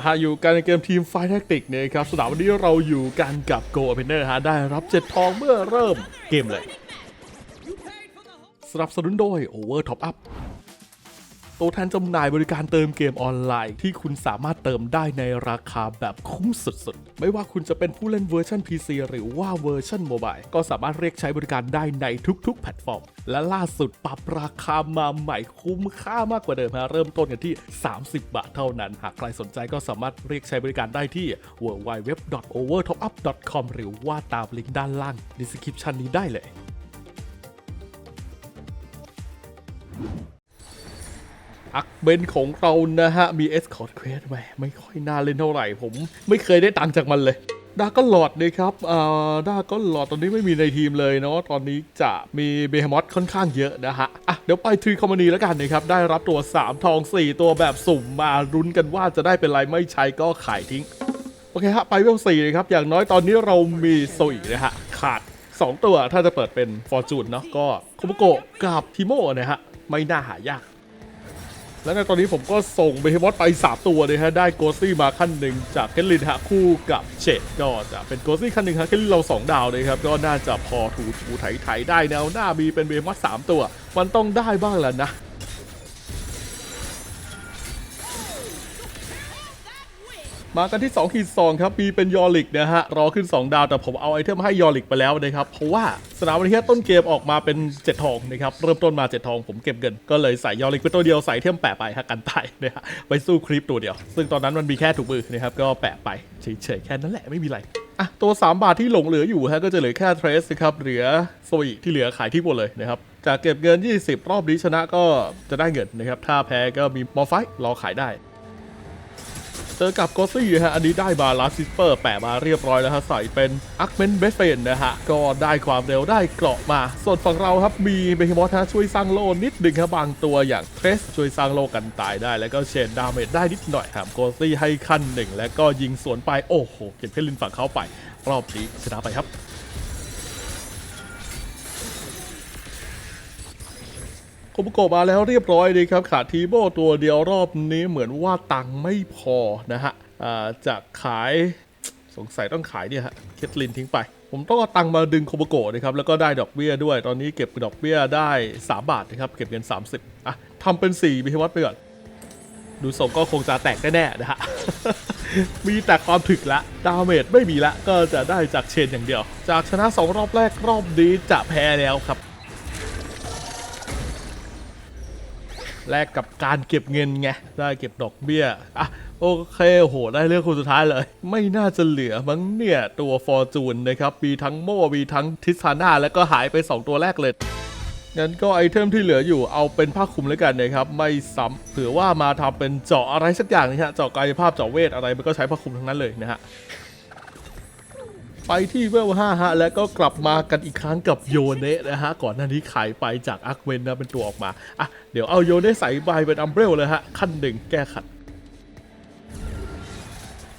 อะฮะอยู่กันในเกมทีมไฟแทคติกเนี่ยครับสนามวันนี้เราอยู่กันกับโกอปิเนอร์ฮะได้รับเจ็ดทองเมื่อเริ่มเกมเลย สนับสนุนโดย Over Top Up ตัวแทนจำหน่ายบริการเติมเกมออนไลน์ ที่คุณสามารถเติมได้ในราคาแบบคุ้มสุดๆ ไม่ว่าคุณจะเป็นผู้เล่นเวอร์ชัน PC หรือว่าเวอร์ชันโมบายก็สามารถเรียกใช้บริการได้ในทุกๆ แพลตฟอร์ม และล่าสุดปรับราคามาใหม่คุ้มค่ามากกว่าเดิมฮะเริ่มต้นกันที่ 30 บาทเท่านั้น หากใครสนใจก็สามารถเรียกใช้บริการได้ที่ www.overtopup.com หรือว่าตามลิงก์ด้านล่าง description นี้ได้เลย อักเบนของเรานะฮะ มี Escort Quest ไหมไม่ค่อยน่าเล่นเท่าไหร่ ผมไม่เคยได้ตังค์จากมันเลยดาก็หลอดเลยครับอ่าดาก็หลอดตอนนี้ไม่มีในทีมเลยเนาะ ตอนนี้จะมีเบฮมอสค่อนข้างเยอะนะฮะ อะ เดี๋ยวไปทรีคอมมานีแล้วกันนะครับ ได้รับตัว 3 ทอง 4 ตัวแบบสุ่มมารุ้นกันว่าจะได้เป็นไรไม่ใช้ก็ขายทิ้ง โอเคฮะ ไปเวลสี่เลยครับ อย่างน้อยตอนนี้เรามีโซอีนะฮะ ขาด 2 ตัวถ้าจะเปิดเป็นฟอร์จูนเนาะ ก็คุโมโกะกับทิโมนะฮะ ไม่น่าหายาก และในตอนนี้ผมก็ส่งเบฮมอสไป 3 ตัวเลยฮะ ได้โกซี่มาขั้นหนึ่งจากเคลลินฮะคู่กับเชดก็จะเป็นโกซี่ขั้นหนึ่งฮะเคลลินเรา 2 ดาวเลยครับ ก็น่าจะพอถูถูไถไถได้แนวหน้ามีเป็นเบฮมอส3ตัว มันต้องได้บ้างแล้วนะ มากันที่2ขีด2ครับมีเป็นยอริกนะฮะรอขึ้น 2 ดาวแต่ผมเอาไอเทมให้ยอริกไปแล้วนะครับ เพราะว่าสนามวันนี้ต้นเกมออกมาเป็น 7 ทองนะครับ เริ่มต้นมา 7 ทองผมเก็บเงิน ก็เลยใส่ยอริกไปตัวเดียวใส่เทมแปะไปฮะกันตายนะฮะไปสู้คลิปตัวเดียว ซึ่งตอนนั้นมันมีแค่ถุงมือนะครับก็แปะไปเฉยๆแค่นั้นแหละไม่มีอะไรอะตัว 3 บาทที่หลงเหลืออยู่ฮะก็จะเหลือแค่เทรสนะครับเหลือโซอีที่เหลือขายที่หมดเลยนะครับจากเก็บเงิน 20 รอบนี้ชนะก็จะได้เงินนะครับถ้าแพ้ก็มีมอไฟรอขายได้ เจอกับกอซี่ฮะ อันนี้ได้มาลาซิสเปอร์แปะมาเรียบร้อยแล้วฮะ ใส่เป็นอัคเมนเบสเฟนนะฮะ ก็ได้ความเร็วได้เกราะมา ส่วนฝั่งเราครับ มีเบคิมอสฮะ ช่วยสร้างโลนิดหนึ่งครับบางตัวอย่างเทรสช่วยสร้างโล่กันตายได้ แล้วก็เชนดาเมจได้นิดหน่อยครับกอซี่ให้ขั้นหนึ่งแล้วก็ยิงสวนไปโอ้โหเก็บเพลินฝั่งเขาไป รอบนี้ชนะไปครับ โคบุโกะมาแล้วเรียบร้อยดีครับ ขาดทีโบตัวเดียวรอบนี้เหมือนว่าตังไม่พอนะฮะจะขายสงสัยต้องขายเนี่ยฮะเคทลินทิ้งไป ผมต้องเอาตังมาดึงโคบโกะนะครับ แล้วก็ได้ดอกเบี้ยด้วย ตอนนี้เก็บดอกเบี้ยได้ 3 บาทนะครับ เก็บเงิน 30อะทำเป็น 4 บิฮิวัตไปก่อนดูทรงก็คงจะแตกแน่ๆนะฮะ มีแต่ความถึกละ ดาเมจไม่มีละ ก็จะได้จากเชนอย่างเดียว จากชนะ 2 รอบแรกรอบนี้จะแพ้แล้วครับ แลกกับการเก็บเงินไงได้เก็บดอกเบี้ยอะโอเคโหได้เรื่องคนสุดท้ายเลย ไม่น่าจะเหลือมั้งเนี่ย ตัวฟอร์จูนนะครับมีทั้งโม่มีทั้งทิสาน่าแล้วก็หายไป 2 ตัวแรกเลยงั้นก็ไอเทมที่เหลืออยู่เอาเป็นผ้าคลุมแล้วกันนะครับ ไม่ซ้ำเผื่อว่ามาทำเป็นเจาะอะไรสักอย่างนะฮะเจาะกายภาพเจาะเวทอะไรมันก็ใช้ผ้าคลุมทั้งนั้นเลยนะฮะ ไปที่เวล5ฮะแล้วก็กลับมากันอีกครั้งกับโยเนะนะฮะก่อนหน้านี้ขายไปจากอาร์คเวนนะเป็นตัวออกมาอะเดี๋ยวเอาโยเนะใส่ใบเป็นอัมเบรลเลยฮะขั้นหนึ่งแก้ขัด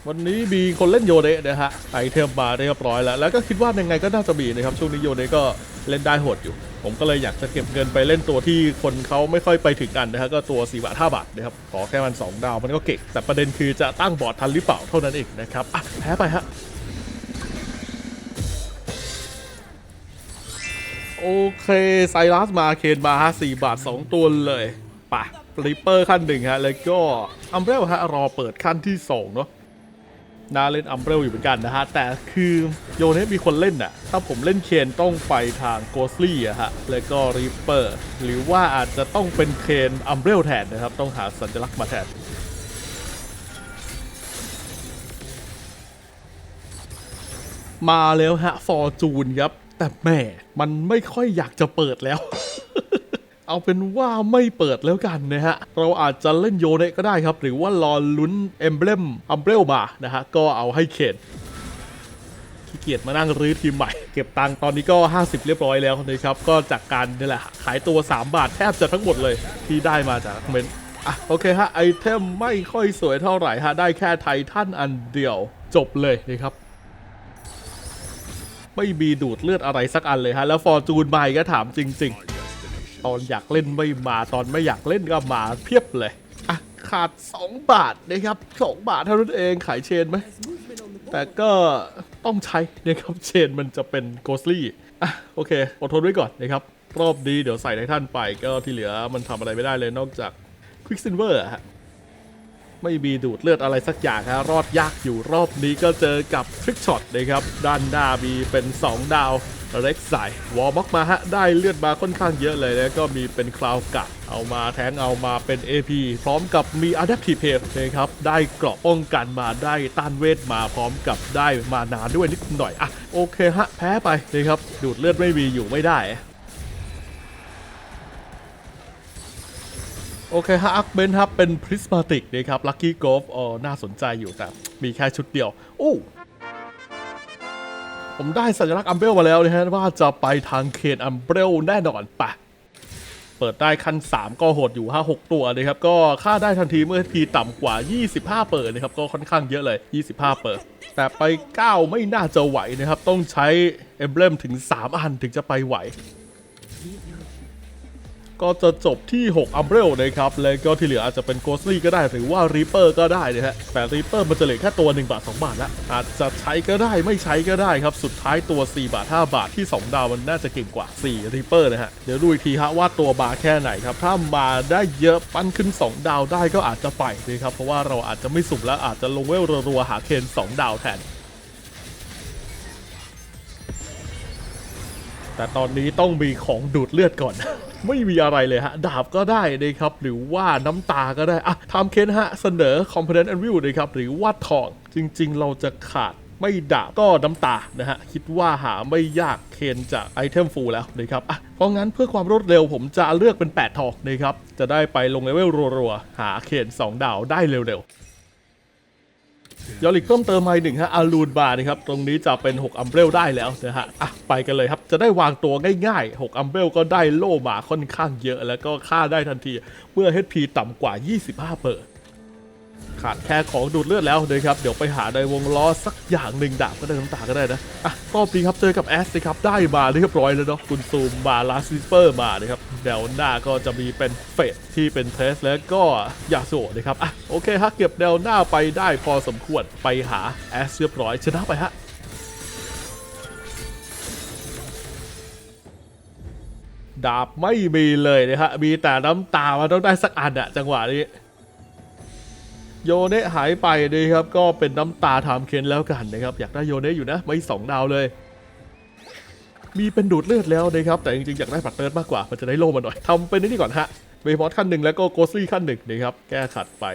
วันนี้มีคนเล่นโยเนะนะฮะไอเทมมาเรียบร้อยแล้ว แล้วก็คิดว่ายังไงก็น่าจะมีนะครับช่วงนี้โยเนะก็เล่นได้โหดอยู่ ผมก็เลยอยากจะเก็บเงินไปเล่นตัวที่คนเขาไม่ค่อยไปถึงกันนะฮะก็ตัว4บาท5บาทนะครับขอแค่มัน2ดาวมันก็เก่งแต่ประเด็นคือจะตั้งบอร์ดทันหรือเปล่าเท่านั้นเองนะครับอะแพ้ไปฮะ โอเค ไซรัสมาเคนมาฮะ4บาท 2 ตัวเลยปะฟลิปเปอร์ขั้นหนึ่งฮะ แล้วก็อัมเบลฮะ รอเปิดขั้นที่ 2 เนาะน่าเล่นอัมเบลอยู่เหมือนกันนะฮะ แต่คือโยเนสมีคนเล่นน่ะถ้าผมเล่นเคนต้องไปทางโกสลี่อะฮะ แล้วก็ริปเปอร์หรือว่าอาจจะต้องเป็นเคนอัมเบลแทนนะครับ ต้องหาสัญลักษณ์มาแทนมาแล้วฮะฟอร์จูนครับ แต่แม่มันไม่ค่อยอยากจะเปิดแล้ว เอาเป็นว่าไม่เปิดแล้วกันนะฮะ เราอาจจะเล่นโยเนะก็ได้ครับ หรือว่ารอลุ้นเอมเบลมอัมเบลมานะฮะ ก็เอาให้เคนขี้เกียจมานั่งรื้อทีมใหม่ เก็บตังค์ตอนนี้ก็ 50 เรียบร้อยแล้วนะครับ ก็จากการนี่แหละ ขายตัว 3 บาทแทบจะทั้งหมดเลยที่ได้มาจากคอมเมนต์อะโอเคฮะไอเทมไม่ค่อยสวยเท่าไหร่ฮะ ได้แค่ไททันอันเดียวจบเลยนะครับ ไม่มีดูดเลือดอะไรสักอันเลยฮะ แล้วฟอร์จูนมาอีกก็ถามจริง ๆ ตอนอยากเล่นไม่มาตอนไม่อยากเล่นก็มาเพียบเลยอะขาด 2 บาทนะครับ 2 บาทเท่านั้นเองขายเชนไหม แต่ก็ต้องใช้นะครับเชนมันจะเป็นโกสลี่อะโอเคอดทนไว้ก่อนนะครับรอบนี้เดี๋ยวใส่ในท่านไปก็ที่เหลือมันทำอะไรไม่ได้เลยนอกจากควิกซินเวอร์ฮะ ไม่มีดูดเลือดอะไรสักอย่างฮะรอดยากอยู่รอบนี้ก็เจอกับทริกช็อตนะครับ ด้านหน้ามีเป็น 2 ดาวเล็กใส่วอลบ็อกมาฮะ ได้เลือดมาค่อนข้างเยอะเลยแล้วก็มีเป็นคลาวกัดเอามาแทงเอามาเป็น AP พร้อมกับมี Adaptive p a นะครับ ได้เกราะป้องกันมาได้ต้านเวทมาพร้อมกับได้มานานด้วยนิดหน่อยอะโอเคฮะแพ้ไปนะครับดูดเลือดไม่มีอยู่ไม่ได้ โอเคฮะอักเบนครับเป็นพริสมาติกนะครับลัคกี้กอล์ฟอ๋อน่าสนใจอยู่แต่มีแค่ชุดเดียวอู้ผมได้สัญลักษณ์อัมเบลมาแล้วนะฮะว่าจะไปทางเคนอัมเบลแน่นอนปะเปิดได้ขั้น 3 ก็โหดอยู่ 5 6 ตัวนะครับ ก็ค่าได้ทันทีเมื่อทีต่ำกว่า 25 เปิดนะครับ ก็ค่อนข้างเยอะเลย 25 เปิด แต่ไป 9 ไม่น่าจะไหวนะครับ ต้องใช้เอมเบลมถึง 3 อันถึงจะไปไหว ก็จะจบที่ 6 อัมเบรลนะครับ แล้วก็ที่เหลืออาจจะเป็นโกสลี่ก็ได้หรือว่ารีเปอร์ก็ได้นะฮะ แต่รีเปอร์มันจะเหลือแค่ตัว 1 บาท 2 บาทละ อาจจะใช้ก็ได้ไม่ใช้ก็ได้ครับ สุดท้ายตัว 4 บาท 5 บาทที่ 2 ดาวมันน่าจะเก่งกว่า 4 รีเปอร์นะฮะ เดี๋ยวดูอีกทีฮะว่าตัวบาแค่ไหนครับ ถ้ามาได้เยอะปั้นขึ้น 2 ดาวได้ก็อาจจะไปนะครับ เพราะว่าเราอาจจะไม่สุ่มแล้วอาจจะลงเวลรัวๆหาเคน2 ดาวแทนแต่ตอนนี้ต้องมีของดูดเลือดก่อน ไม่มีอะไรเลยฮะ ดาบก็ได้นะครับ หรือว่าน้ำตาก็ได้อะทำเคนฮะ เสนอ Component and View นะครับ หรือว่าทอง จริง ๆ เราจะขาดไม่ดาบก็น้ำตานะฮะ คิดว่าหาไม่ยากเคนจากไอเทมฟูลแล้วนะครับอะเพราะงั้นเพื่อความรวดเร็วผมจะเลือกเป็น 8 ทองนะครับ จะได้ไปลงเลเวลรัวๆ หาเคน 2 ดาวได้เร็วๆ ยอลิกเพิ่มเติมมาอีกหนึ่งฮะอารูนบาร์นะครับ ตรงนี้จะเป็น 6 อัมเบรลได้แล้วนะฮะอะไปกันเลยครับ จะได้วางตัวง่ายๆ 6 อัมเบรลก็ได้โล่มาค่อนข้างเยอะ แล้วก็ค่าได้ทันที เมื่อ HP ต่ำกว่า 25เปอร์ ขาดแค่ของดูดเลือดแล้วนะครับเดี๋ยวไปหาในวงล้อสักอย่างหนึ่งดาบก็ได้น้ำตาก็ได้นะอะรอบนี้ครับเจอกับแอสนะครับได้มาเรียบร้อยแล้วเนาะคุณซูมมาลาซิสเปอร์มานะครับเดี๋ยวหน้าก็จะมีเป็นเฟสที่เป็นเทสแล้วก็ยาโซนะครับอะโอเคฮะเก็บแนวหน้าไปได้พอสมควรไปหาแอสเรียบร้อยชนะไปฮะดาบไม่มีเลยนะฮะ มีแต่น้ำตามันต้องได้สักอันอะจังหวะนี้ โยเนะหายไปนะครับก็เป็นน้ำตาถามเคนแล้วกันนะครับ อยากได้โยเนะอยู่นะไม่สองดาวเลย มีเป็นดูดเลือดแล้วนะครับ แต่จริงๆอยากได้ปัดเติร์ดมากกว่ามันจะได้โล่มาหน่อยทำเป็นนี่ก่อนฮะเบมอสขั้นหนึ่งแล้วก็โกสลี่ขั้นหนึ่งนะครับ แก้ขัดไป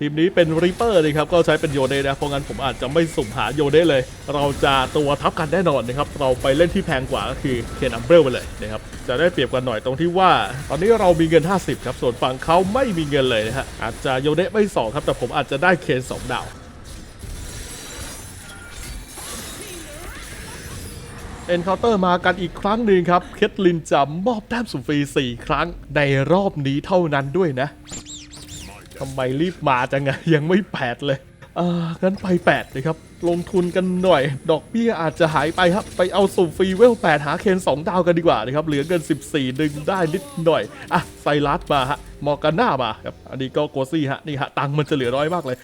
ทีมนี้เป็นริปเปอร์นะครับก็ใช้เป็นโยเนะนะเพราะงั้นผมอาจจะไม่สุ่มหาโยเนะเลย เราจะตัวทับกันแน่นอนนะครับเราไปเล่นที่แพงกว่าก็คือเคนอัมเบรลไปเลยนะครับจะได้เปรียบกันหน่อยตรงที่ว่า ตอนนี้เรามีเงิน 50 ครับส่วนฝั่งเขาไม่มีเงินเลยนะฮะอาจจะโยเนะไม่สองครับแต่ผมอาจจะได้เคนสองดาวเอ็นเคาน์เตอร์มากันอีกครั้งหนึ่งครับ เคทลินจะมอบแต้มสุ่มฟรี 4 ครั้งในรอบนี้เท่านั้นด้วยนะำไมรีบมาจังไงยังไม่แปดเลยอ่างั้นไปแปดเลยครับ ลงทุนกันหน่อย ดอกเบี้ยอาจจะหายไปครับ ไปเอาสุ่มฟรีเวล8หาเคน2ดาวกันดีกว่านะครับ เหลือเงิน 14 ดึงได้นิดหน่อย อะ ไซรัสมาฮะ มอร์กาน่ามาครับ อันนี้ก็โกซี่ฮะ นี่ฮะ ตังมันจะเหลือน้อยมากเลย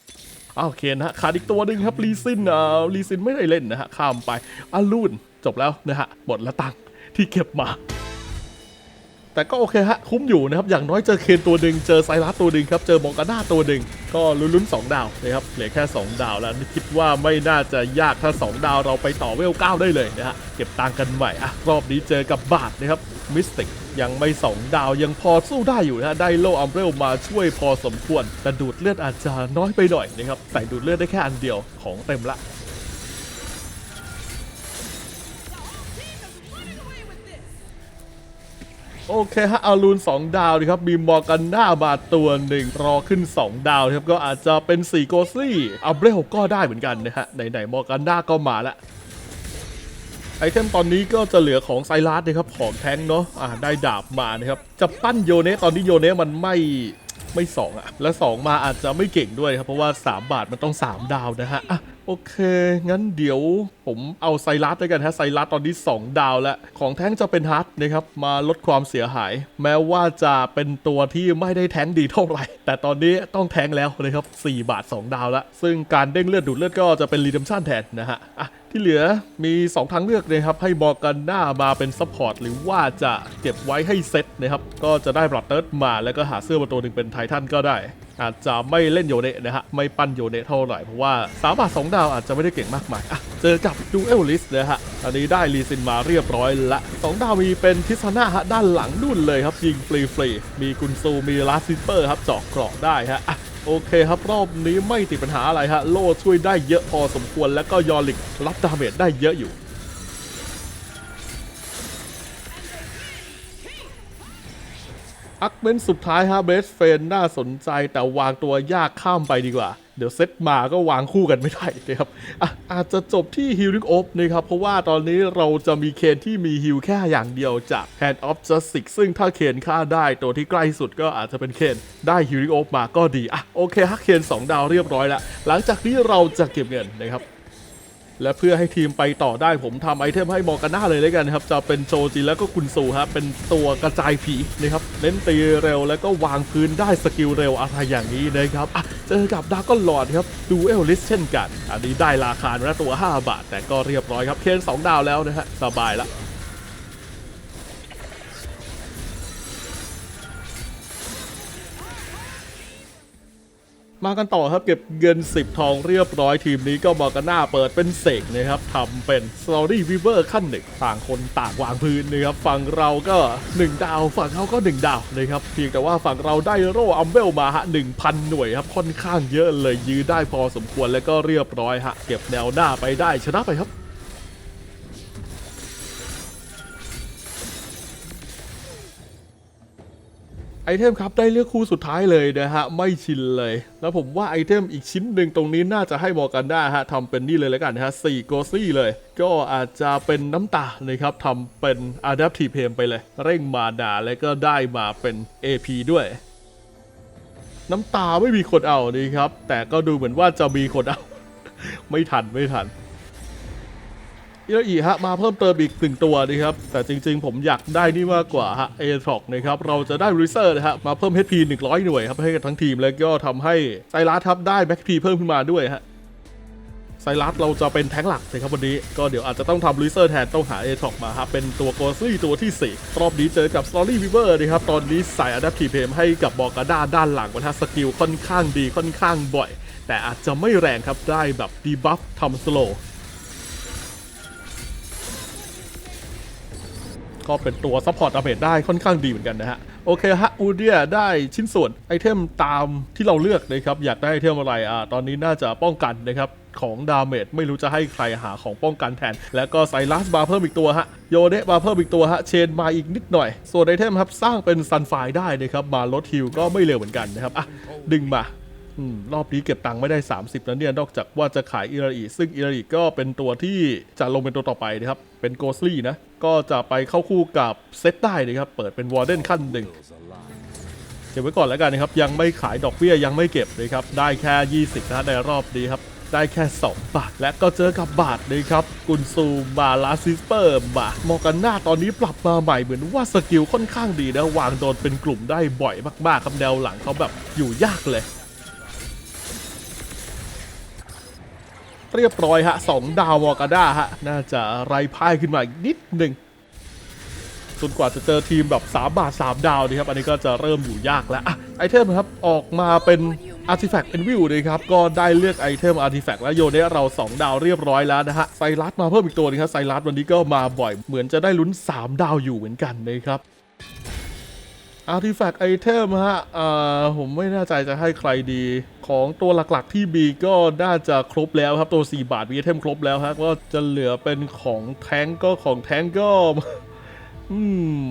อ้าวเคนฮะ ขาดอีกตัวหนึ่งครับ ลีซินอ่าลีซินไม่ได้เล่นนะฮะ ข้ามไปอาลูนจบแล้วนะฮะ หมดละตังที่เก็บมา แต่ก็โอเคฮะ คุ้มอยู่นะครับ อย่างน้อยเจอเคนตัวหนึ่งเจอไซรัสตัวหนึ่งครับ เจอมองกาน่าตัวหนึ่งก็ลุ้นๆ2ดาวนะครับ เหลือแค่ 2 ดาวแล้วคิดว่าไม่น่าจะยากถ้า 2 ดาวเราไปต่อเวล9ได้เลยนะฮะ เก็บตังค์กันใหม่อะรอบนี้เจอกับบาทนะครับมิสติกยังไม่ 2 ดาวยังพอสู้ได้อยู่นะได้โลอัมเบรลมาช่วยพอสมควร แต่ดูดเลือดอาจจะน้อยไปหน่อยนะครับใส่ดูดเลือดได้แค่อันเดียวของเต็มละ โอเคฮะอารูน 2 ดาวนะครับมีมอกันหน้ามาตัวหนึ่งรอขึ้น 2 ดาวครับก็อาจจะเป็น 4 โกซี่อับเรลก็ได้เหมือนกันนะฮะไหนๆมอกันหน้าก็มาละไอเทมตอนนี้ก็จะเหลือของไซรัสนะครับของแทงเนาะอ่าได้ดาบมานะครับ จะปั้นโยเนะตอนนี้โยเนะมันไม่ ไม่2อะ และ 2 มาอาจจะไม่เก่งด้วยครับ เพราะว่า 3 บาทมันต้อง 3 ดาวนะฮะอะโอเค งั้นเดี๋ยวผมเอาไซรัสด้วยกันฮะไซรัสตอนนี้ 2 ดาวแล้ว ของแท้งจะเป็นฮัทนะครับ มาลดความเสียหาย แม้ว่าจะเป็นตัวที่ไม่ได้แท้งดีเท่าไหร่ แต่ตอนนี้ต้องแท้งแล้วนะครับ 4 บาท 2 ดาวแล้ว ซึ่งการเด้งเลือดดูดเลือดก็จะเป็นรีเดมชันแทนนะฮะอะ ที่เหลือมี 2 ทางเลือกนะครับ ให้บอกกันหน้ามาเป็นซัพพอร์ตหรือว่าจะเก็บไว้ให้เซตนะครับ ก็จะได้บลัดเติร์ดมาแล้วก็หาเสื้อมาตัวหนึ่งเป็นไททันก็ได้ อาจจะไม่เล่นโยเนะนะฮะ ไม่ปั้นโยเนะเท่าไหร่ เพราะว่า3บาท2ดาวอาจจะไม่ได้เก่งมากมายอะเจอกับดูเอลลิสนะฮะอันนี้ได้รีซินมาเรียบร้อยละ2ดาวมีเป็นทิสนาฮะด้านหลังนุ่นเลยครับยิงฟรีฟรีๆมีกุนซูมีลาสซิเปอร์ครับเจาะเกราะได้ฮะะ โอเคครับ รอบนี้ไม่ติดปัญหาอะไรฮะ โล่ช่วยได้เยอะพอสมควรแล้วก็ยอริกรับดาเมจได้เยอะอยู่ อักเมนสุดท้ายฮะเบสเฟนน่าสนใจแต่วางตัวยากข้ามไปดีกว่า เดี๋ยวเซตมาก็วางคู่กันไม่ได้นะครับอะอาจจะจบที่ฮิลลิงโอฟนะครับ เพราะว่าตอนนี้เราจะมีเคนที่มีฮิลแค่อย่างเดียวจาก Hand of Justice ซึ่งถ้าเคนฆ่าได้ตัวที่ใกล้สุดก็อาจจะเป็นเคนได้ฮิลลิงโอฟมาก็ดี อะโอเคฮักเคน 2 ดาวเรียบร้อยแล้ว หลังจากนี้เราจะเก็บเงินนะครับ และเพื่อให้ทีมไปต่อได้ผมทำไอเทมให้มอร์กาน่าเลยแล้วกันครับ จะเป็นโจจีแล้วก็คุณสูครับเป็นตัวกระจายผีนะครับเน้นตีเร็วแล้วก็วางพื้นได้สกิลเร็วอะไรอย่างนี้นะครับเจอกับดากอนหลอดครับดูเอลลิสเช่นกัน อันนี้ได้ราคานะตัว 5 บาท แต่ก็เรียบร้อยครับเคน2ดาวแล้วนะฮะสบายละ มากันต่อครับเก็บเงิน 10 ทองเรียบร้อยทีมนี้ก็บอกกันหน้าเปิดเป็นเสกนะครับทำเป็นสตอรี่วีเวอร์ขั้นหนึ่งต่างคนต่างวางพื้นนะครับฝั่งเราก็ 1 ดาว ฝั่งเขาก็ 1 ดาวนะครับเพียงแต่ว่าฝั่งเราได้โร่อัมเบลมาฮะ1,000 หน่วยครับค่อนข้างเยอะเลยยื้อได้พอสมควรแล้วก็เรียบร้อยฮะเก็บแนวหน้าไปได้ชนะไปครับ ไอเทมครับได้เลือกคู่สุดท้ายเลยนะฮะ ไม่ชินเลย แล้วผมว่าไอเทมอีกชิ้นหนึ่งตรงนี้น่าจะให้มอกันได้ฮะทำเป็นนี่เลยแล้วกันนะฮะสี่โกซี่เลย ก็อาจจะเป็นน้ำตานะครับทำเป็น Adaptive p a m ไปเลย เร่งมาดาแล้วก็ได้มาเป็น AP ด้วย น้ำตาไม่มีคนเอานี่ครับ แต่ก็ดูเหมือนว่าจะมีคนเอา ไม่ทันไม่ทัน อิราอีฮะมาเพิ่มเติมอีกหนึ่งตัวนะครับ แต่จริงๆ ผมอยากได้นี่มากกว่าฮะเอทอกนะครับ เราจะได้ริเซอร์นะฮะมาเพิ่ม HP 100 หน่วยครับให้กับทั้งทีม แล้วก็ทำให้ไซรัสครับได้แบ็คพีเพิ่มขึ้นมาด้วยฮะไซรัสเราจะเป็นแท้งหลักนะครับวันนี้ ก็เดี๋ยวอาจจะต้องทำริเซอร์แทนต้องหาเอทอกมาครับเป็นตัวโกซี่ตัวที่ 4 รอบนี้เจอกับสตอรี่วิเวอร์นะครับ ตอนนี้ใส่อะดัพทีเพมให้กับบอกาด้าด้านหลังวันทัสกิลค่อนข้างดีค่อนข้างบ่อย แต่อาจจะไม่แรงครับได้แบบดีบัฟทำสโล ก็เป็นตัวซัพพอร์ตอาเมจได้ค่อนข้างดีเหมือนกันนะฮะ โอเคฮะอูเดียได้ชิ้นส่วนไอเทมตามที่เราเลือกนะครับ อยากได้ไอเทมอะไรอ่าตอนนี้น่าจะป้องกันนะครับของดาเมจไม่รู้จะให้ใครหาของป้องกันแทน แล้วก็ไซรัสมาเพิ่มอีกตัวฮะ โยเดะมาเพิ่มอีกตัวฮะ เชนมาอีกนิดหน่อย ส่วนไอเทมครับ สร้างเป็นซันไฟได้นะครับ มาลดฮิลก็ไม่เร็วเหมือนกันนะครับ อะ ดึงมา รอบนี้เก็บตังค์ไม่ได้ 30แล้วเนี่ยนอกจากว่าจะขายอิราอีซึ่งอิราอีก็เป็นตัวที่จะลงเป็นตัวต่อไปนะครับ เป็นโกสลี่นะ ก็จะไปเข้าคู่กับเซตได้นะครับ เปิดเป็นวอร์เดนขั้นหนึ่งเก็บไว้ก่อนแล้วกันนะครับ ยังไม่ขายดอกเบี้ยยังไม่เก็บนะครับ ได้แค่ 20นะในรอบนี้ครับได้แค่ 2 บาท และก็เจอกับบาทนะครับ กุนซูมาลาซิสเปอร์มามอกันหน้าตอนนี้ปรับมาใหม่เหมือนว่าสกิลค่อนข้างดีนะ วางโดนเป็นกลุ่มได้บ่อยมากๆครับแนวหลังเขาแบบอยู่ยากเลย เรียบร้อยฮะสองดาววอกาด้าฮะ น่าจะไรพ่ายขึ้นมาอีกนิดหนึ่งจนกว่าจะเจอทีมแบบ 3 บาท 3 ดาวนะครับ อันนี้ก็จะเริ่มอยู่ยากแล้วอะไอเทมครับ ออกมาเป็นอาร์ติแฟกต์เป็นวิวนะครับ ก็ได้เลือกไอเทมอาร์ติแฟกต์และโยนให้เรา 2 ดาวเรียบร้อยแล้วนะฮะ ไซรัสมาเพิ่มอีกตัวนึงครับ ไซรัสวันนี้ก็มาบ่อย เหมือนจะได้ลุ้น 3 ดาวอยู่เหมือนกันนะครับ อาร์ติแฟกต์ไอเทมฮะอ่าผมไม่แน่ใจจะให้ใครดี ของตัวหลักๆที่มีก็น่าจะครบแล้วครับ ตัว 4 บาทมีไอเทมครบแล้วฮะ ก็จะเหลือเป็นของแท้งก็ของแท้งก็ อืม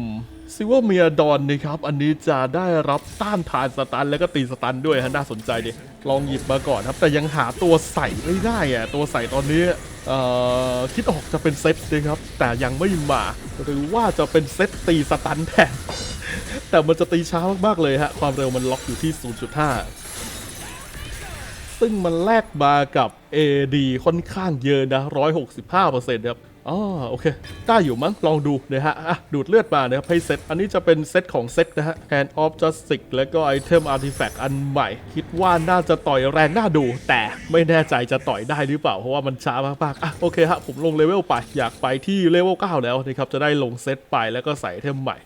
ซิว่าเมียดอนนะครับ อันนี้จะได้รับต้านทานสตันแล้วก็ตีสตันด้วยฮะน่าสนใจดิลองหยิบมาก่อนครับ แต่ยังหาตัวใส่ไม่ได้อะตัวใส่ตอนนี้อ่อคิดออกจะเป็นเซตนะครับ แต่ยังไม่มา หรือว่าจะเป็นเซตตีสตันแทน แต่มันจะตีช้ามากๆเลยฮะ ความเร็วมันล็อกอยู่ที่ 0.5 ซึ่งมันแลกมากับ AD ค่อนข้างเยอะนะ 165%ครับอ๋อโอเค ได้อยู่มั้ง ลองดูนะฮะอะดูดเลือดมานะครับให้เซต อันนี้จะเป็นเซตของเซตนะฮะ Hand of Justice แล้วก็ไอเทม Artifact อันใหม่ คิดว่าน่าจะต่อยแรงน่าดู แต่ไม่แน่ใจจะต่อยได้หรือเปล่า เพราะว่ามันช้ามากๆ อะโอเคฮะ ผมลงเลเวลไป อยากไปที่เลเวล9แล้วนะครับ จะได้ลงเซตไปแล้วก็ใส่ไอเทมใหม่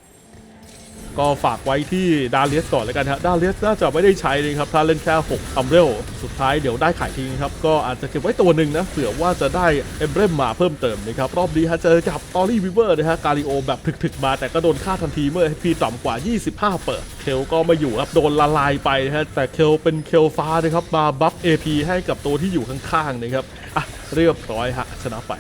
ก็ฝากไว้ที่ดาเลียสก่อนแล้วกันฮะดาเลียสน่าจะไม่ได้ใช้เลยครับ ถ้าเล่นแค่ 6 อัมเรลสุดท้ายเดี๋ยวได้ขายทิ้งครับ ก็อาจจะเก็บไว้ตัวหนึ่งนะเผื่อว่าจะได้เอมเบรมมาเพิ่มเติมนะครับ รอบนี้ฮะเจอกับตอรี่วิเวอร์นะฮะกาลิโอแบบถึกๆมาแต่ก็โดนฆ่าทันทีเมื่อพีต่ำกว่า 25 เปิดเคลก็ไม่อยู่ครับโดนละลายไปฮะแต่เคลเป็นเคลฟ้านะครับมาบัฟ AP ให้กับตัวที่อยู่ข้างๆนะครับอะเรียบร้อยฮะชนะไป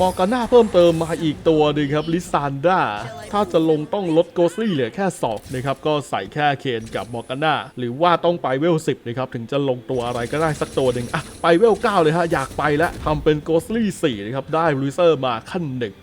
มอร์กาน่าเพิ่มเติมมาอีกตัวหนึงครับลิซานดาถ้าจะลงต้องลดโกสลี่เหลือแค่2นะครับก็ใส่แค่เคนกับมอร์กาน่าหรือว่าต้องไปเวล10นะครับถึงจะลงตัวอะไรก็ได้สักตัวหนึ่งอะไปเวล9เลยฮะอยากไปแล้วทำเป็นโกสลี่4นะครับได้ลูเซอร์มาขั้นหนึ่ง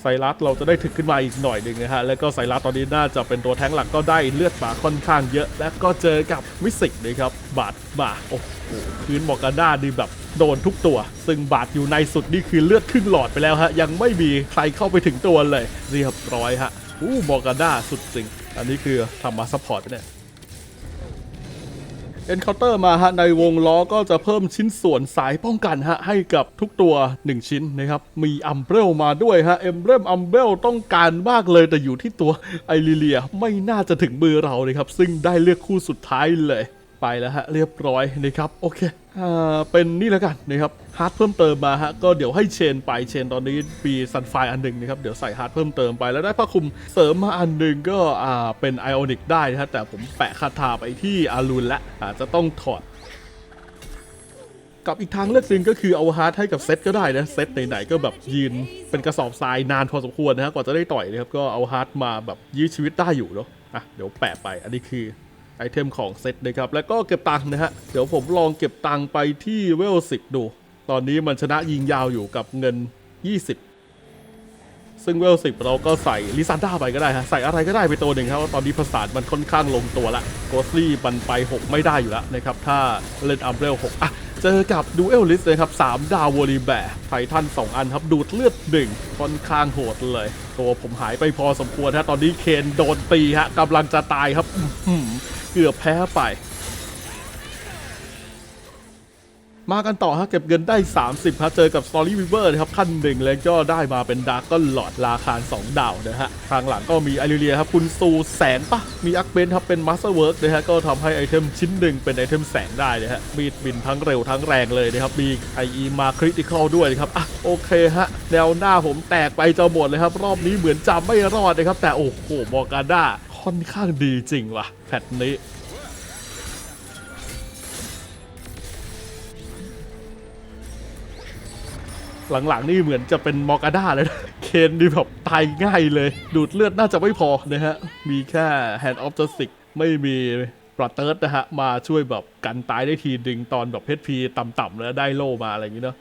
ไซรัสเราจะได้ถึกขึ้นมาอีกหน่อยหนึ่งนะฮะ แล้วก็ไซรัสตอนนี้น่าจะเป็นตัวแท้งหลักก็ได้เลือดมาค่อนข้างเยอะ และก็เจอกับวิสิกนะครับ บาดมาโอ้โหพื้นมอกาน่านี่แบบโดนทุกตัว ซึ่งบาดอยู่ในสุดนี่คือเลือดครึ่งหลอดไปแล้วฮะ ยังไม่มีใครเข้าไปถึงตัวเลยเรียบร้อยฮะอู้มอกาน่าสุดจริง อันนี้คือทำมาซัพพอร์ตเนี่ย เอ็นเคาน์เตอร์มาฮะในวงล้อก็จะเพิ่มชิ้นส่วนสายป้องกันฮะให้กับทุกตัว 1 ชิ้นนะครับมีอัมเบรลมาด้วยฮะเอ็มเบรมอัมเบลต้องการมากเลยแต่อยู่ที่ตัวไอริเลียไม่น่าจะถึงมือเราเลยครับซึ่งได้เลือกคู่สุดท้ายเลยไปแล้วฮะเรียบร้อยนะครับโอเค เป็นนี่แล้วกันนะครับฮาร์ดเพิ่มเติมมาฮะก็เดี๋ยวให้เชนไปเชนตอนนี้มีซันไฟอันหนึ่งนะครับเดี๋ยวใส่ฮาร์ดเพิ่มเติมไปแล้วได้ผ้าคลุมเสริมมาอันหนึ่งก็อ่าเป็นไอออนิกได้นะฮะแต่ผมแปะคาถาไปที่อารูนและอาจจะต้องถอดกับอีกทางเลือกหนึ่งก็คือเอาฮาร์ดให้กับเซตก็ได้นะเซตไหนๆก็แบบยืนเป็นกระสอบทรายนานพอสมควรนะฮะกว่าจะได้ต่อยนะครับก็เอาฮาร์ดมาแบบยื้อชีวิตได้อยู่เนาะอะเดี๋ยวแปะไปอันนี้คือ ไอเทมของเซตนะครับ แล้วก็เก็บตังค์นะฮะ เดี๋ยวผมลองเก็บตังค์ไปที่เวล10ดู ตอนนี้มันชนะยิงยาวอยู่กับเงิน 20 ซึ่งเวล10เราก็ใส่ลิซานด้าไปก็ได้ฮะ ใส่อะไรก็ได้ไปตัวหนึ่งครับว่าตอนนี้ประสาทมันค่อนข้างลงตัวละโกสลี่มันไป 6 ไม่ได้อยู่แล้วนะครับ ถ้าเล่นอัมเบล6อะเจอกับดูเอลลิสเลยครับ3ดาววอลีแบร์ไททัน2 อันครับ ดูดเลือดหนึ่งค่อนข้างโหดเลย ตัวผมหายไปพอสมควรฮะตอนนี้เคนโดนตีฮะกำลังจะตายครับ เกือบแพ้ไป มากันต่อฮะเก็บเงินได้ 30ฮะเจอกับ Story Weaver นะครับขั้นหนึ่งแล้วก็ได้มาเป็นดาร์ก o หลอดราคา2ดาวนะฮะทางหลังก็มีไอริเลียครับคุณซูแสงปะมีอักเบนครับเป็น Master Work นะฮะก็ทำให้ไอเทมชิ้นหนึ่งเป็นไอเทมแสงได้นะฮะมีดบินทั้งเร็วทั้งแรงเลยนะครับมีไออีมาคริติคอลด้วยนะครับอะโอเคฮะแนวหน้าผมแตกไปจะหมดเลยครับรอบนี้เหมือนจำไม่รอดนะครับแต่โอ้โหมอร์กาด้า ค่อนข้างดีจริงว่ะแพทนี้หลังๆนี่เหมือนจะเป็นมอร์กาด้าเลยนะ เคนนี่แบบตายง่ายเลย ดูดเลือดน่าจะไม่พอนะฮะ มีแค่ Hand of Justice ไม่มีปลอตเติร์ดนะฮะ มาช่วยแบบกันตายได้ทีดึงตอนแบบเพชรพีต่ำๆแล้วได้โล่มาอะไรอย่างงี้เนาะ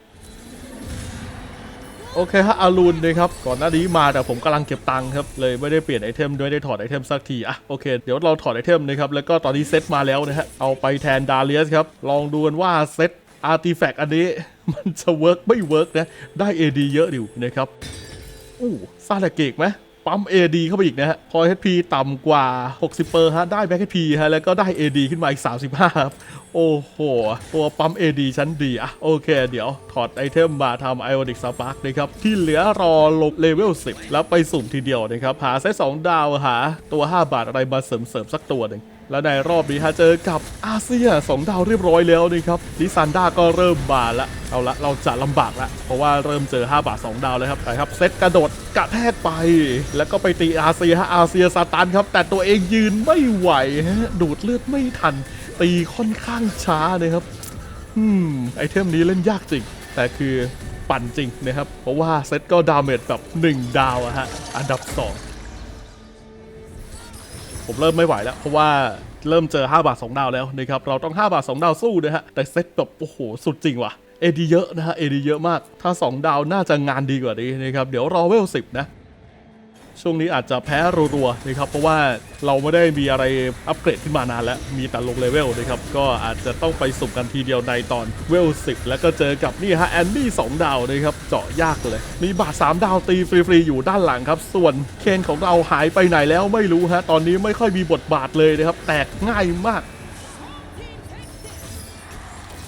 โอเคฮะอารูนนะครับก่อนหน้านี้มาแต่ผมกำลังเก็บตังค์ครับเลยไม่ได้เปลี่ยนไอเทมด้วยได้ถอดไอเทมสักทีอะโอเคเดี๋ยวเราถอดไอเทมนะครับแล้วก็ตอนนี้เซตมาแล้วนะฮะเอาไปแทนดาเลียสครับลองดูกันว่าเซตอาร์ติแฟกต์อันนี้มันจะเวิร์กไม่เวิร์กนะได้ AD เยอะอยู่นะครับอู้ซาลาเกกไหม ปั๊ม AD เข้าไปอีกนะฮะพอ HP ต่ำกว่า 60เปอร์ฮะ ได้แบ็ค HP ฮะ แล้วก็ได้ AD ขึ้นมาอีก 35 ครับ โอ้โห ตัวปั๊ม AD ชั้นดีอะโอเค เดี๋ยวถอดไอเทมมาทำ Ionic Spark นะครับ ที่เหลือรอลบเลเวล 10 แล้วไปสุ่มทีเดียวนะครับ หาเซต2ดาวหาตัว 5 บาทอะไรมาเสริมๆสักตัวหนึ่ง แล้วในรอบนี้ฮะเจอกับอาเซียสองดาวเรียบร้อยแล้วนะครับลิซันดาก็เริ่มมาละเอาละเราจะลำบากละเพราะว่าเริ่มเจอ 5 บาท 2 ดาวแล้วครับไปครับเซตกระโดดกระแทกไป แล้วก็ไปตีอาเซียฮะอาเซียสตันครับ แต่ตัวเองยืนไม่ไหวฮะดูดเลือดไม่ทัน ตีค่อนข้างช้านะครับอืมไอเทมนี้เล่นยากจริง แต่คือปั่นจริงนะครับ เพราะว่าเซตก็ดาเมจแบบ 1 ดาวอะฮะอันดับ 2 ผมเริ่มไม่ไหวแล้ว เพราะว่าเริ่มเจอ 5 บาท 2 ดาวแล้วนะครับ เราต้อง 5 บาท 2 ดาวสู้นะฮะ แต่เซตแบบโอ้โห สุดจริงว่ะเอดีเยอะนะฮะเอดีเยอะมาก ถ้า 2 ดาวน่าจะงานดีกว่านี้นะครับ เดี๋ยวรอเวล10นะ ช่วงนี้อาจจะแพ้รัวๆนะครับเพราะว่าเราไม่ได้มีอะไรอัปเกรดขึ้นมานานแล้ว มีแต่ลงเลเวลนะครับก็อาจจะต้องไปสุ่มกันทีเดียวในตอนเวล10แล้วก็เจอกับนี่ฮะแอนดี้2ดาวนะครับเจาะยากเลย มีบาท3ดาวตีฟรีๆอยู่ด้านหลังครับส่วนเคนของเราหายไปไหนแล้วไม่รู้ฮะตอนนี้ไม่ค่อยมีบทบาทเลยนะครับแตกง่ายมาก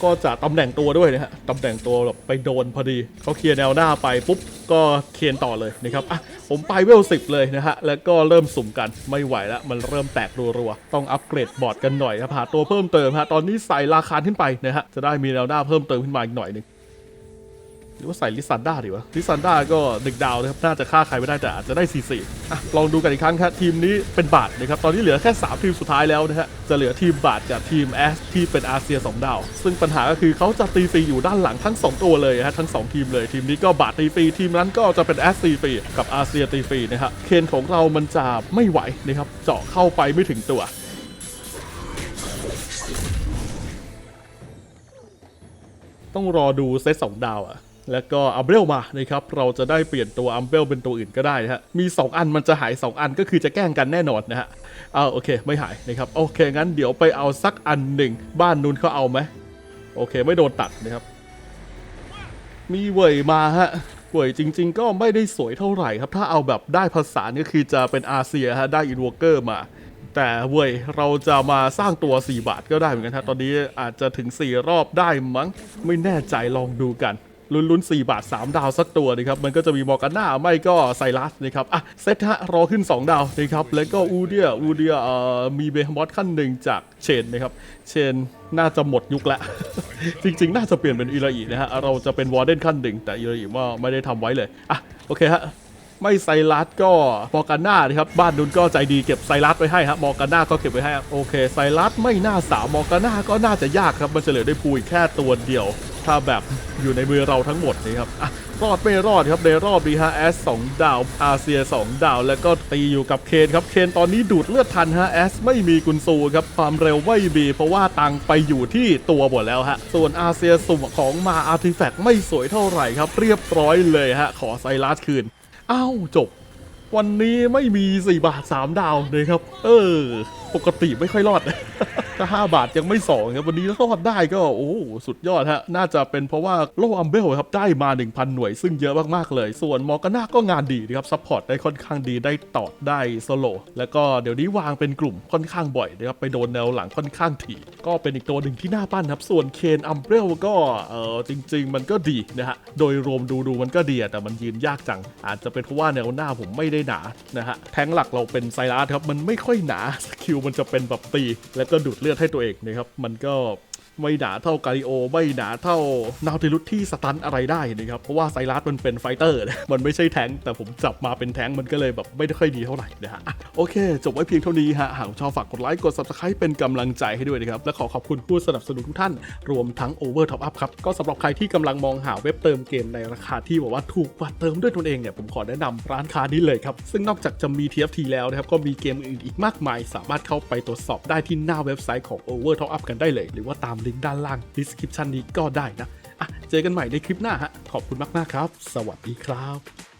ก็จะตำแหน่งตัวด้วยนะฮะตำแหน่งตัวแบบไปโดนพอดีเขาเคลียร์แนวหน้าไปปุ๊บก็เคียนต่อเลยนะครับอะผมไปเวลสิบเลยนะฮะแล้วก็เริ่มสุ่มกันไม่ไหวแล้วมันเริ่มแตกรัวๆต้องอัปเกรดบอร์ดกันหน่อยครับหาตัวเพิ่มเติมฮะตอนนี้ใส่ราคาขึ้นไปนะฮะจะได้มีแนวหน้าเพิ่มเติมขึ้นมาอีกหน่อยหนึง หรือว่าใส่ลิซันด้าดีวะลิซันด้าก็หนึ่งดาวนะครับ น่าจะฆ่าใครไม่ได้แต่อาจจะได้4 4อะลองดูกันอีกครั้งครับทีมนี้เป็นบาทนะครับ ตอนนี้เหลือแค่ 3 ทีมสุดท้ายแล้วนะฮะ จะเหลือทีมบาทกับทีมแอสที่เป็นอาเซีย 2 ดาว ซึ่งปัญหาก็คือเขาจะตีฟรีอยู่ด้านหลังทั้ง 2 ตัวเลยฮะทั้ง 2 ทีมเลยทีมนี้ก็บาทตีฟรีทีมนั้นก็จะเป็นแอสตีฟรีกับอาเซียตีฟรีนะฮะเคนของเรามันจะไม่ไหวนะครับเจาะเข้าไปไม่ถึงตัวต้องรอดูเซตสองดาวอะ แล้วก็อัมเบลมานะครับเราจะได้เปลี่ยนตัวอัมเบลเป็นตัวอื่นก็ได้นะฮะมี 2 อันมันจะหาย 2 อันก็คือจะแกล้งกันแน่นอนนะฮะเอาโอเคไม่หายนะครับโอเคงั้นเดี๋ยวไปเอาสักอันหนึ่งบ้านนู้นเขาเอาไหมโอเคไม่โดนตัดนะครับ มีเว่ยมาฮะเว่ยจริง ๆ ก็ไม่ได้สวยเท่าไหร่ครับ ถ้าเอาแบบได้ภาษาก็คือจะเป็นอาเซียฮะได้อินวอเกอร์มาแต่เว้ยเราจะมาสร้างตัว 4 บาทก็ได้เหมือนกันฮะตอนนี้อาจจะถึง 4 รอบได้มั้ง ไม่แน่ใจลองดูกัน ลุ้นๆ4บาท 3 ดาวสักตัวนะครับ มันก็จะมีมอร์กาน่าไม่ก็ไซรัสนะครับ อะ เซตฮะรอขึ้น 2 ดาวนะครับ แล้วก็อูเดียอูเดียเอ่อมีเบฮมอสขั้นหนึ่งจากเชนนะครับ เชนน่าจะหมดยุคแล้วจริง ๆ น่าจะเปลี่ยนเป็นอิราอีนะฮะ เราจะเป็นวอร์เดนขั้นหนึ่งแต่อิราอีว่าไม่ได้ทำไว้เลย อะ โอเคฮะ ไม่ไซรัสก็มอร์กาน่านะครับบ้านนุนก็ใจดีเก็บไซรัสไว้ให้ครับมอร์กาน่าก็เก็บไว้ให้โอเคไซรัสไม่น่าสาวมอร์กาน่าก็น่าจะยากครับมันเหลือได้พูอีกแค่ตัวเดียว ถ้าแบบอยู่ในมือเราทั้งหมดนะครับอะรอดไม่รอดครับในรอบนี้ฮะแอสสองดาวอาเซีย2ดาว แล้วก็ตีอยู่กับเคนครับเคนตอนนี้ดูดเลือดทันฮะแอสไม่มีกุนซูครับความเร็วไม่มีเพราะว่าตังไปอยู่ที่ตัวหมดแล้วฮะส่วนอาเซียสุ่มของมาอาร์ติแฟกต์ไม่สวยเท่าไหร่ครับ เรียบร้อยเลยฮะขอไซรัสคืน อ้าวจบ วันนี้ไม่มี 4 บาท 3 ดาวเลยครับ เออ ปกติไม่ค่อยรอด ถ้า 5 บาทยังไม่2ครับวันนี้รอดได้ก็โอ้สุดยอดฮะ น่าจะเป็นเพราะว่าโลอัมเบลครับได้มา 1,000 หน่วย ซึ่งเยอะมาก ๆ เลย ส่วนมอร์กาน่าก็งานดีนะครับซัพพอร์ตได้ค่อนข้างดีได้ตอดได้โซโลแล้วก็เดี๋ยวนี้วางเป็นกลุ่มค่อนข้างบ่อยนะครับไปโดนแนวหลังค่อนข้างถี่ ก็เป็นอีกตัวหนึ่งที่น่าปั้นครับส่วนเคนอัมเบลก็เออจริง ๆ มันก็ดีนะฮะโดยรวมดูดูมันก็ดีแต่มันยืนยากจัง อาจจะเป็นเพราะว่าแนวหน้าผมไม่ได้หนานะฮะแทงหลักเราเป็นไซรัสครับมันไม่ค่อยหนาสกิลมันจะเป็นแบบตีแล้วก็ดูดเลือดให้ตัวเองนะครับ มันก็ ไม่หนาเท่ากาลิโอ ไม่หนาเท่านาติลุสที่สตันอะไรได้นะครับ เพราะว่าไซรัสมันเป็นไฟเตอร์นะมันไม่ใช่แทงแต่ผมจับมาเป็นแทงมันก็เลยแบบไม่ได้ค่อยดีเท่าไหร่นะฮะอะโอเค จบไว้เพียงเท่านี้ฮะหากชอบฝากกดไลค์กด subscribe เป็นกำลังใจให้ด้วยนะครับ และขอขอบคุณผู้สนับสนุนทุกท่าน รวมทั้ง Over Top Up ครับก็สำหรับใครที่กำลังมองหาเว็บเติมเกมในราคาที่บอกว่าถูกกว่าเติมด้วยตนเองเนี่ยผมขอแนะนำร้านค้านี้เลยครับซึ่งนอกจากจะมี TFT แล้วนะครับก็มีเกมอื่นอีกมากมาย สามารถเข้าไปตรวจสอบได้ที่หน้าเว็บไซต์ของ Over Top Up กันได้เลย หรือว่าตามลิงก์ด้านล่าง description นี้ก็ได้นะอะเจอกันใหม่ในคลิปหน้าฮะขอบคุณมากๆครับ สวัสดีครับ